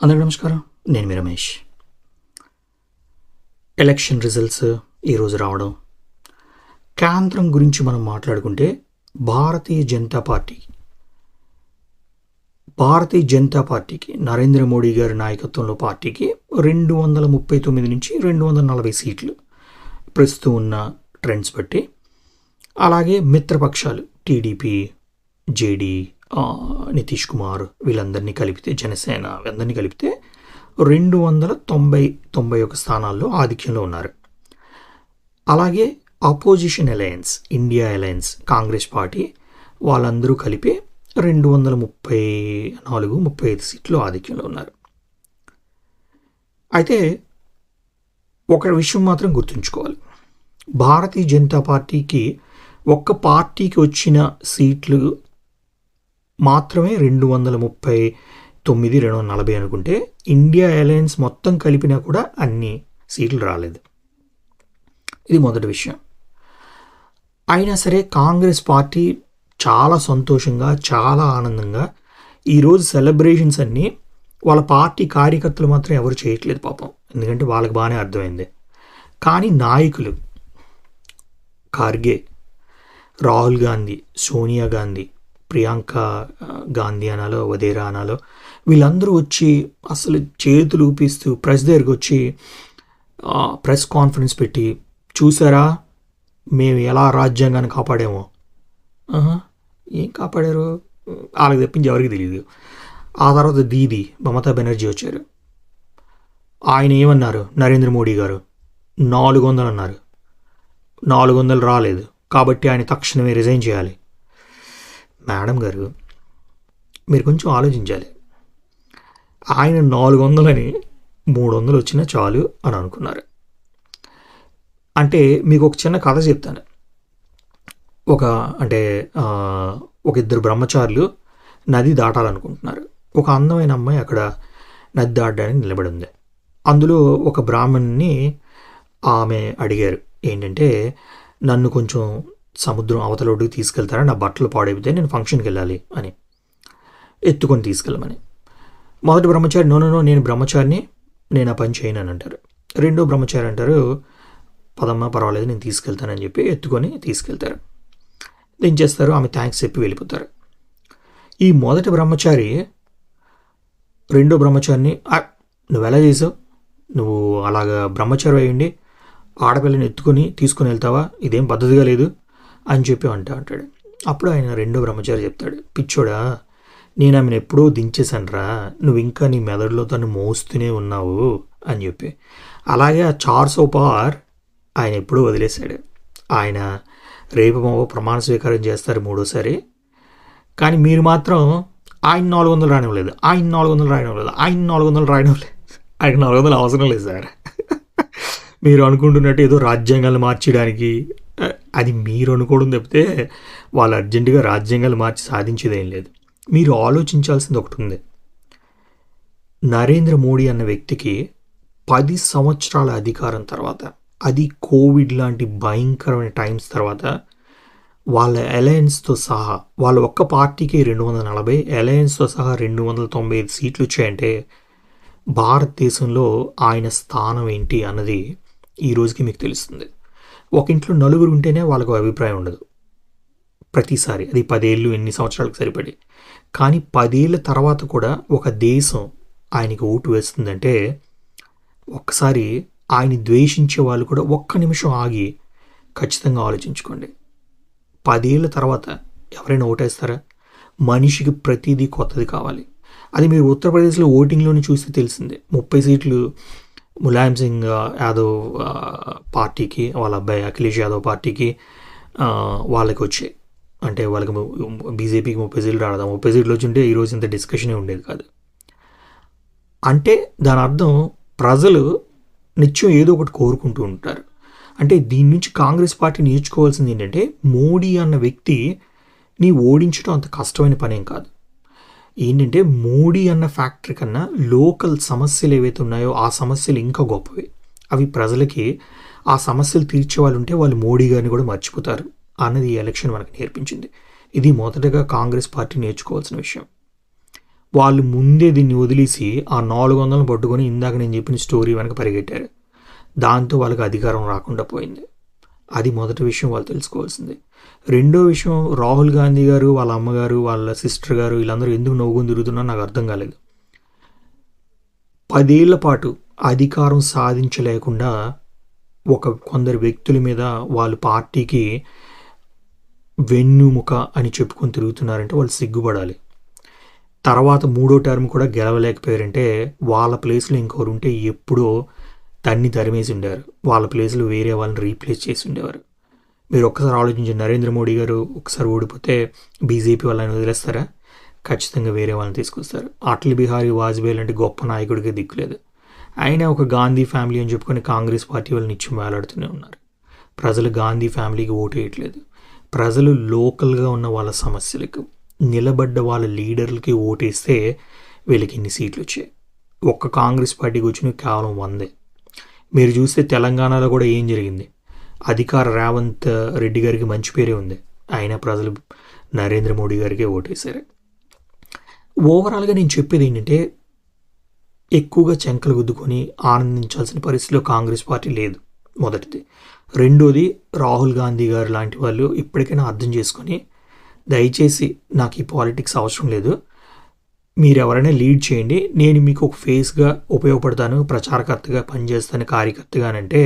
అందరికీ నమస్కారం. నేను మీ రమేష్. ఎలక్షన్ రిజల్ట్స్ ఈరోజు రావడం. కేంద్రం గురించి మనం మాట్లాడుకుంటే భారతీయ జనతా పార్టీ భారతీయ జనతా పార్టీకి నరేంద్ర మోడీ గారి నాయకత్వంలో పార్టీకి రెండు వందల ముప్పై తొమ్మిది నుంచి రెండు వందల నలభై సీట్లు ప్రస్తుతం ఉన్న ట్రెండ్స్ బట్టి అలాగే మిత్రపక్షాలు టీడీపీ జేడీ నితీష్ కుమార్ వీళ్ళందరినీ కలిపితే జనసేన అందరినీ కలిపితే రెండు వందల తొంభై తొంభై ఒక స్థానాల్లో ఆధిక్యంలో ఉన్నారు. అలాగే opposition alliance India alliance Congress party వాళ్ళందరూ కలిపి రెండు వందల ముప్పై నాలుగు ముప్పై ఐదు సీట్లు ఆధిక్యంలో ఉన్నారు. అయితే ఒక విషయం మాత్రం గుర్తుంచుకోవాలి. భారతీయ జనతా పార్టీకి ఒక్క పార్టీకి వచ్చిన సీట్లు మాత్రమే రెండు వందల ముప్పై తొమ్మిది రెండు వందల నలభై అనుకుంటే ఇండియా ఎయిర్లైన్స్ మొత్తం కలిపినా కూడా అన్ని సీట్లు రాలేదు. ఇది మొదటి విషయం. అయినా సరే కాంగ్రెస్ పార్టీ చాలా సంతోషంగా చాలా ఆనందంగా ఈరోజు సెలబ్రేషన్స్ అన్నీ వాళ్ళ పార్టీ కార్యకర్తలు మాత్రం ఎవరు చేయట్లేదు పాపం. ఎందుకంటే వాళ్ళకి బాగానే అర్థమైంది. కానీ నాయకులు ఖార్గే రాహుల్ గాంధీ సోనియా గాంధీ ప్రియాంక గాంధీ అనాలో వదేరా అనాలో వీళ్ళందరూ వచ్చి అసలు చేతులు ఊపిస్తూ ప్రెస్ దగ్గరికి వచ్చి ప్రెస్ కాన్ఫరెన్స్ పెట్టి చూసారా? మేము ఎలా రాజ్యాంగాన్ని కాపాడామో. ఏం కాపాడారు? వాళ్ళకి తెప్పించి ఎవరికి తెలియదు ఆ తర్వాత దీది మమతా బెనర్జీ వచ్చారు. ఆయన ఏమన్నారు? నరేంద్ర మోడీ గారు. నాలుగు వందలు అన్నారు. నాలుగు వందలు రాలేదు. కాబట్టి ఆయన తక్షణమే రిజైన్ చేయాలి. మేడం గారు మీరు కొంచెం ఆలోచించాలి. ఆయన నాలుగు వందలని మూడు వందలు వచ్చినా చాలు అని అనుకున్నారు. అంటే మీకు ఒక చిన్న కథ చెప్తాను. ఒక అంటే ఒక ఇద్దరు బ్రహ్మచారులు నది దాటాలనుకుంటున్నారు. ఒక అందమైన అమ్మాయి అక్కడ నది దాటడానికి నిలబడి ఉంది. అందులో ఒక బ్రాహ్మణ్ణి ఆమె అడిగారు. ఏంటంటే నన్ను కొంచెం సముద్రం అవతల తీసుకెళ్తారా? నా బట్టలు పాడైపోతే నేను ఫంక్షన్కి వెళ్ళాలి అని. ఎత్తుకొని తీసుకెళ్ళమని. మొదటి బ్రహ్మచారి నో నో, నేను బ్రహ్మచారిని నేను ఆ పని చేయను అని అంటారు. రెండో బ్రహ్మచారి అంటారు పదమ్మ పర్వాలేదు నేను తీసుకెళ్తానని చెప్పి ఎత్తుకొని తీసుకెళ్తారు. ఏం చేస్తారు? ఆమె థ్యాంక్స్ చెప్పి వెళ్ళిపోతారు. ఈ మొదటి బ్రహ్మచారి రెండో బ్రహ్మచారిని నువ్వు ఎలా చేసావు? నువ్వు అలాగా బ్రహ్మచారి అయ్యండి ఆడపిల్లని ఎత్తుకొని తీసుకొని వెళ్తావా? ఇదేం పద్ధతిగా లేదు. అని చెప్పి అంటా అంటాడు. అప్పుడు ఆయన రెండో బ్రహ్మచారి చెప్తాడు పిచ్చోడా నేను ఆమెను ఎప్పుడూ దించేశానరా నువ్వు ఇంకా నీ మెదడులో తను మోస్తూనే ఉన్నావు అని చెప్పి. అలాగే ఆ చార్ పార్ ఆయన ఎప్పుడూ వదిలేశాడు. ఆయన రేపు మావో ప్రమాణ స్వీకారం చేస్తారు మూడోసారి. కానీ మీరు మాత్రం ఆయన నాలుగు వందలు రాయడం లేదు ఆయన నాలుగు వందలు రాయడం లేదు ఆయన నాలుగు వందలు రాయడం లేదు ఆయన నాలుగు వందలు అవసరం లేదు సార్. మీరు అనుకుంటున్నట్టు ఏదో రాజ్యాంగాలు మార్చడానికి అది మీరు అనుకోవడం తప్పితే వాళ్ళు అర్జెంటుగా రాజ్యాంగాలు మార్చి సాధించేదేం లేదు. మీరు ఆలోచించాల్సింది ఒకటి ఉంది. నరేంద్ర మోడీ అన్న వ్యక్తికి పది సంవత్సరాల అధికారం తర్వాత అది కోవిడ్ లాంటి భయంకరమైన టైమ్స్ తర్వాత వాళ్ళ అలయన్స్తో సహా వాళ్ళ ఒక్క పార్టీకి రెండు వందల నలభై అలయన్స్తో సహా రెండు వందల తొంభై ఐదు సీట్లు వచ్చాయంటే భారతదేశంలో ఆయన స్థానం ఏంటి అన్నది ఈ రోజుకి మీకు తెలుస్తుంది. ఒక ఇంట్లో నలుగురు ఉంటేనే వాళ్ళకు అభిప్రాయం ఉండదు. ప్రతిసారి. అది పదేళ్ళు ఎన్ని సంవత్సరాలకు సరిపడి. కానీ పదేళ్ళ తర్వాత కూడా ఒక దేశం ఆయనకి ఓటు వేస్తుందంటే ఒక్కసారి ఆయన ద్వేషించే వాళ్ళు కూడా ఒక్క నిమిషం ఆగి ఖచ్చితంగా ఆలోచించుకోండి. పదేళ్ళ తర్వాత ఎవరైనా ఓటేస్తారా? మనిషికి ప్రతిదీ కొత్తది కావాలి. అది మీరు ఉత్తరప్రదేశ్లో ఓటింగ్లోనే చూస్తే తెలిసిందే. ముప్పై సీట్లు ములాయం సింగ్ యాదవ్ పార్టీకి వాళ్ళ అబ్బాయి అఖిలేష్ యాదవ్ పార్టీకి వాళ్ళకి వచ్చాయి అంటే వాళ్ళకి బీజేపీకి ముప్పై సీట్లు రాడదాం. ముప్పై సీట్లు వచ్చింటే ఈరోజు ఇంత డిస్కషనే ఉండేది కాదు. అంటే దాని అర్థం ప్రజలు నిత్యం ఏదో ఒకటి కోరుకుంటూ ఉంటారు. అంటే దీని నుంచి కాంగ్రెస్ పార్టీ నేర్చుకోవాల్సింది ఏంటంటే మోడీ అన్న వ్యక్తి నీ ఓడించడం అంత కష్టమైన పనేం కాదు. ఏంటంటే మోడీ అన్న ఫ్యాక్టరీ కన్నా లోకల్ సమస్యలు ఏవైతే ఉన్నాయో ఆ సమస్యలు ఇంకా గొప్పవి. అవి ప్రజలకి ఆ సమస్యలు తీర్చే వాళ్ళు ఉంటే వాళ్ళు మోడీ గారిని కూడా మర్చిపోతారు అన్నది ఈ ఎలక్షన్ మనకు నేర్పించింది. ఇది మొదటగా కాంగ్రెస్ పార్టీ నేర్చుకోవాల్సిన విషయం. వాళ్ళు ముందే దీన్ని వదిలేసి ఆ నాలుగు వందలను పట్టుకొని ఇందాక నేను చెప్పిన స్టోరీ వెనక పరిగెట్టారు. దాంతో వాళ్ళకి అధికారం రాకుండా పోయింది. అది మొదటి విషయం వాళ్ళు తెలుసుకోవాల్సింది. రెండో విషయం రాహుల్ గాంధీ గారు వాళ్ళ అమ్మగారు వాళ్ళ సిస్టర్ గారు వీళ్ళందరూ ఎందుకు నవ్వుకొని తిరుగుతున్నారో నాకు అర్థం కాలేదు. పదేళ్ళ పాటు అధికారం సాధించలేకుండా ఒక కొందరు వ్యక్తుల మీద వాళ్ళ పార్టీకి వెన్నుముక అని చెప్పుకొని తిరుగుతున్నారంటే వాళ్ళు సిగ్గుపడాలి. తర్వాత మూడో టర్మ్ కూడా గెలవలేకపోయారంటే వాళ్ళ ప్లేస్లో ఇంకొకరు ఉంటే ఎప్పుడో తన్ని తరిమేసి ఉండేవారు. వాళ్ళ ప్లేస్లో వేరే వాళ్ళని రీప్లేస్ చేసి ఉండేవారు. మీరు ఒక్కసారి ఆలోచించండి. నరేంద్ర మోడీ గారు ఒకసారి ఓడిపోతే బీజేపీ వాళ్ళని వదిలేస్తారా? ఖచ్చితంగా వేరే వాళ్ళని తీసుకొస్తారు. అటల్ బిహారీ వాజ్పేయి లాంటి గొప్ప నాయకుడికి దిక్కులేదు ఆయన ఒక గాంధీ ఫ్యామిలీ అని చెప్పుకొని కాంగ్రెస్ పార్టీ వాళ్ళు నిత్యం వేలాడుతూనే ఉన్నారు. ప్రజలు గాంధీ ఫ్యామిలీకి ఓటేయట్లేదు. ప్రజలు లోకల్గా ఉన్న వాళ్ళ సమస్యలకు నిలబడ్డ వాళ్ళ లీడర్లకి ఓటేస్తే వీళ్ళకి ఇన్ని సీట్లు వచ్చాయి. ఒక్క కాంగ్రెస్ పార్టీకి వచ్చిన కేవలం వందే. మీరు చూస్తే తెలంగాణలో కూడా ఏం జరిగింది? అధికార రేవంత్ రెడ్డి గారికి మంచి పేరే ఉంది. ఆయన ప్రజలు నరేంద్ర మోడీ గారికి ఓటేశారు. ఓవరాల్గా నేను చెప్పేది ఏంటంటే ఎక్కువగా చెంకలు గుద్దుకొని ఆనందించాల్సిన పరిస్థితిలో కాంగ్రెస్ పార్టీ లేదు మొదటిది. రెండోది రాహుల్ గాంధీ గారు లాంటి వాళ్ళు ఇప్పటికైనా అర్థం చేసుకొని దయచేసి నాకు ఈ పాలిటిక్స్ అవసరం లేదు. మీరు ఎవరైనా లీడ్ చేయండి. నేను మీకు ఒక ఫేస్గా ఉపయోగపడతాను ప్రచారకర్తగా పనిచేస్తాను కార్యకర్తగానంటే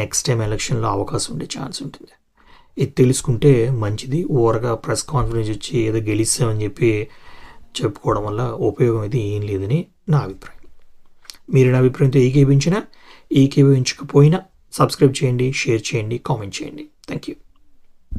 నెక్స్ట్ టైం ఎలక్షన్లో అవకాశం ఉండే ఛాన్స్ ఉంటుంది. ఇది తెలుసుకుంటే మంచిది. ఓవర్గా ప్రెస్ కాన్ఫరెన్స్ వచ్చి ఏదో గెలిస్తామని చెప్పి చెప్పుకోవడం వల్ల ఉపయోగం అయితే ఏం లేదని నా అభిప్రాయం. మీరు నా అభిప్రాయంతో ఏకీభించినా ఏకీభవించకపోయినా సబ్స్క్రైబ్ చేయండి షేర్ చేయండి కామెంట్ చేయండి. Thank you